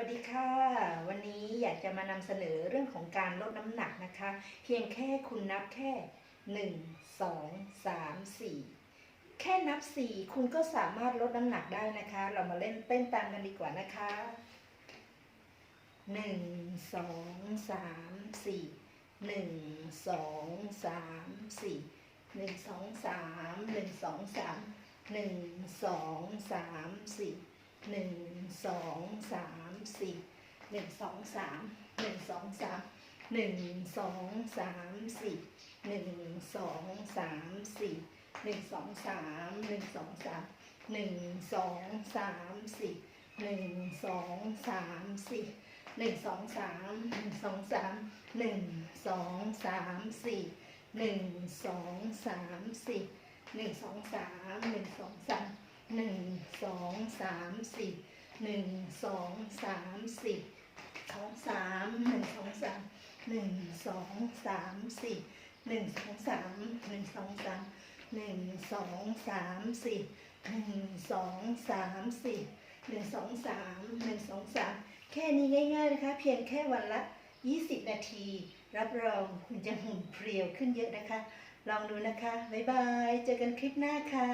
วัสดีค่ะ วันนี้อยากจะมานำเสนอเรื่องของการลดน้ำหนักนะคะ เพียงแค่คุณนับแค่ 1 2 3 4 แค่นับ 4 คุณก็สามารถลดน้ำหนักได้นะคะ เรามาเล่นเต้นตามกันดีกว่านะคะ 1 2 3 4 1 2 3 4 1 2 3 1 2 3 1 2 3 4 หนึ่งสองสามสี่หนึ่งสองสามหนึ่งสองสามหนึ่งสองสามสี่หนึ่งสองสามสี่หนึ่งสองสามหนึ่งสองสามหนึ่งสองสามสี่หนึ่งสองสามสี่หนึ่งสองสามหนึ่งสองสามหนึ่งสองสามสี่หนึ่งสองสามสี่หนึ่งสองสามหนึ่งสองสาม หนึ่งสองสามสี่หนึ่งสองสามสี่สองสามหนึ่งสองสามหนึ่งสองสามสี่หนึ่งสองสามหนึ่งสองสามหนึ่งสองสามสี่หนึ่งสองสามสี่หนึ่งสองสามหนึ่งสองสามแค่นี้ง่ายๆนะคะ เพียงแค่วันละ 20 นาที รับรองคุณจะหุ่นเพรียวขึ้นเยอะนะคะ ลองดูนะคะ บ๊ายบาย เจอกันคลิปหน้าค่ะ